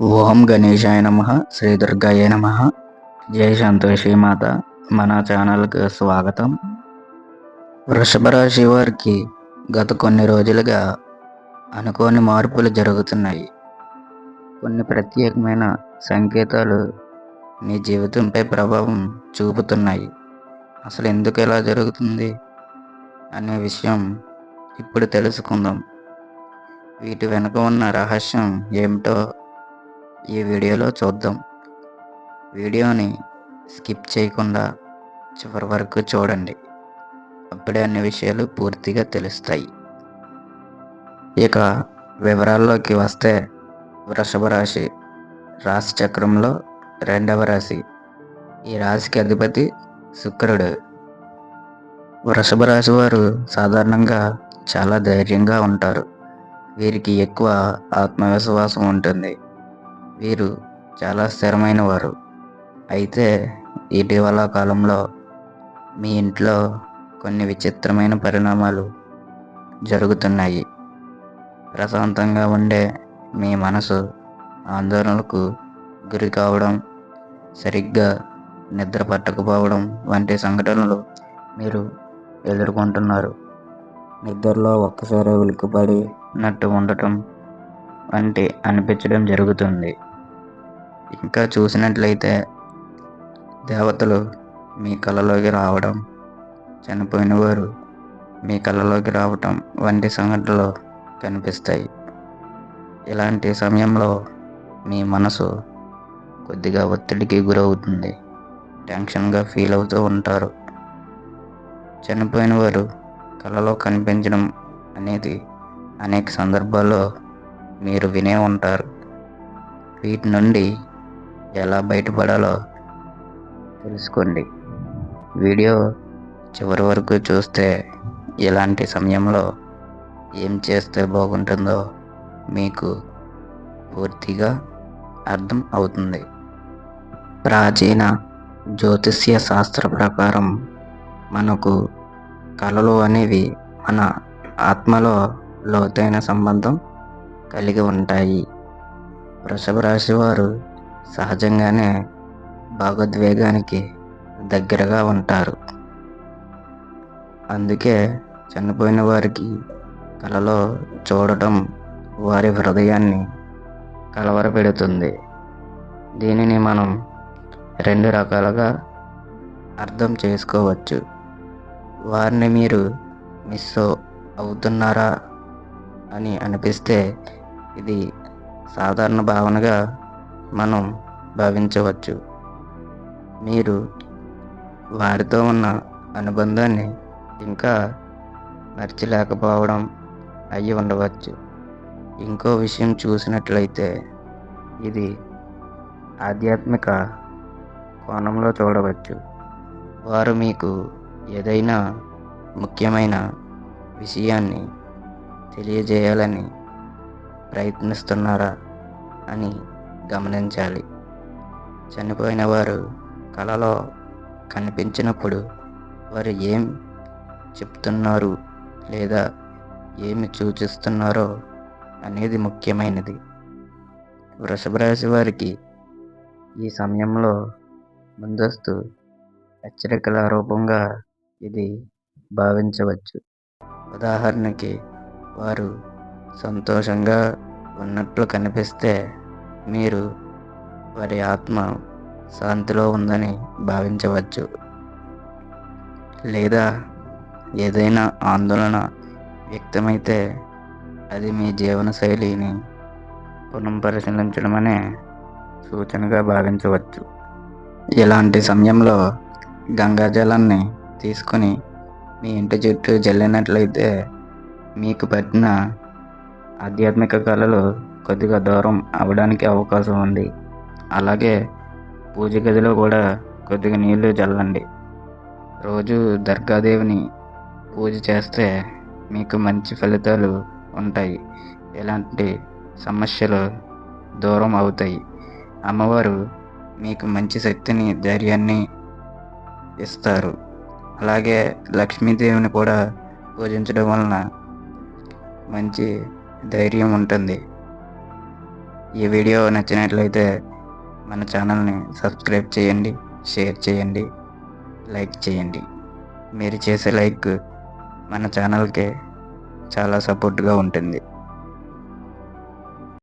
ఓం గణేశాయ నమ శ్రీ దుర్గాయ నమ. జై సంతోషి మాత మన ఛానల్కి స్వాగతం. వృషభ రాశి వారికి గత కొన్ని రోజులుగా అనుకోని మార్పులు జరుగుతున్నాయి. కొన్ని ప్రత్యేకమైన సంకేతాలు మీ జీవితంపై ప్రభావం చూపుతున్నాయి. అసలు ఎందుకు ఎలా జరుగుతుంది అనే విషయం ఇప్పుడు తెలుసుకుందాం. వీటి వెనుక ఉన్న రహస్యం ఏమిటో ఈ వీడియోలో చూద్దాం. వీడియోని స్కిప్ చేయకుండా చివరి వరకు చూడండి. అప్పుడే అన్ని విషయాలు పూర్తిగా తెలుస్తాయి. ఇక వివరాల్లోకి వస్తే వృషభ రాశి. రాశి చక్రంలో రెండవ రాశి. ఈ రాశికి అధిపతి శుక్రుడు. వృషభ రాశి వారు సాధారణంగా చాలా ధైర్యంగా ఉంటారు. వీరికి ఎక్కువ ఆత్మవిశ్వాసం ఉంటుంది. వీరు చాలా స్థిరమైన వారు అయితే ఇటీవల కాలంలో మీ ఇంట్లో కొన్ని విచిత్రమైన పరిణామాలు జరుగుతున్నాయి. ప్రశాంతంగా ఉండే మీ మనసు ఆందోళనలకు గురి కావడం సరిగ్గా నిద్ర పట్టకపోవడం వంటి సంఘటనలు మీరు ఎదుర్కొంటున్నారు. నిద్రలో ఒక్కసారి ఉలికిపడినట్టు ఉండటం వంటి అనిపించడం జరుగుతుంది. ఇంకా చూసినట్లయితే దేవతలు మీ కళలోకి రావడం చనిపోయిన వారు మీ కళలోకి రావటం వంటి సంఘటనలు కనిపిస్తాయి. ఇలాంటి సమయంలో మీ మనసు కొద్దిగా ఒత్తిడికి గురవుతుంది. టెన్షన్గా ఫీల్ అవుతూ ఉంటారు. చనిపోయిన వారు కళలో కనిపించడం అనేది అనేక సందర్భాల్లో మీరు వినే ఉంటారు. వీటి నుండి ఎలా బయటపడాలో తెలుసుకోండి. వీడియో చివరి వరకు చూస్తే ఇలాంటి సమయంలో ఏం చేస్తే బాగుంటుందో మీకు పూర్తిగా అర్థం అవుతుంది. ప్రాచీన జ్యోతిష్య శాస్త్ర ప్రకారం మనకు కళలు అనేవి మన ఆత్మలో లోతైన సంబంధం కలిగి ఉంటాయి. వృషభ రాశి వారు సహజంగానే భాగోద్వేగానికి దగ్గరగా ఉంటారు. అందుకే చనిపోయిన వారికి కలలో చూడటం వారి హృదయాన్ని కలవరపెడుతుంది. దీనిని మనం రెండు రకాలుగా అర్థం చేసుకోవచ్చు. వారిని మీరు మిస్ అవుతున్నారా? అని అనిపిస్తే ఇది సాధారణ భావనగా మనం భావించవచ్చు. మీరు వారితో ఉన్న అనుబంధాన్ని ఇంకా మర్చిలేకపోవడం అయి ఉండవచ్చు. ఇంకో విషయం చూసినట్లయితే ఇది ఆధ్యాత్మిక కోణంలో చూడవచ్చు. వారు మీకు ఏదైనా ముఖ్యమైన విషయాన్ని తెలియజేయాలని ప్రయత్నిస్తున్నారా అని గమనించాలి. చనిపోయిన వారు కళలో కనిపించినప్పుడు వారు ఏం చెప్తున్నారు లేదా ఏమి సూచిస్తున్నారో అనేది ముఖ్యమైనది. వృషభ రాశి వారికి ఈ సమయంలో ముందస్తు హెచ్చరికల రూపంగా ఇది భావించవచ్చు. ఉదాహరణకి వారు సంతోషంగా ఉన్నట్లు కనిపిస్తే మీరు వారి ఆత్మ శాంతిలో ఉందని భావించవచ్చు. లేదా ఏదైనా ఆందోళన వ్యక్తమైతే అది మీ జీవన శైలిని సూచనగా భావించవచ్చు. ఇలాంటి సమయంలో గంగాజలాన్ని తీసుకొని మీ ఇంటి చుట్టూ జల్లినట్లయితే మీకు పట్టిన ఆధ్యాత్మిక కళలు కొద్దిగా దూరం అవ్వడానికి అవకాశం ఉంది. అలాగే పూజ గదిలో కూడా కొద్దిగా నీళ్ళు చల్లండి. రోజు దర్గాదేవిని పూజ చేస్తే మీకు మంచి ఫలితాలు ఉంటాయి. ఎలాంటి సమస్యలు దూరం అవుతాయి? అమ్మవారు మీకు మంచి శక్తిని ధైర్యాన్ని ఇస్తారు. అలాగే లక్ష్మీదేవిని కూడా పూజించడం వలన మంచి ధైర్యం ఉంటుంది. ఈ వీడియో నచ్చినట్లయితే మన ఛానల్ని సబ్స్క్రైబ్ చేయండి షేర్ చేయండి లైక్ చేయండి. మీరు చేసే లైక్ మన ఛానల్కి చాలా సపోర్ట్గా ఉంటుంది.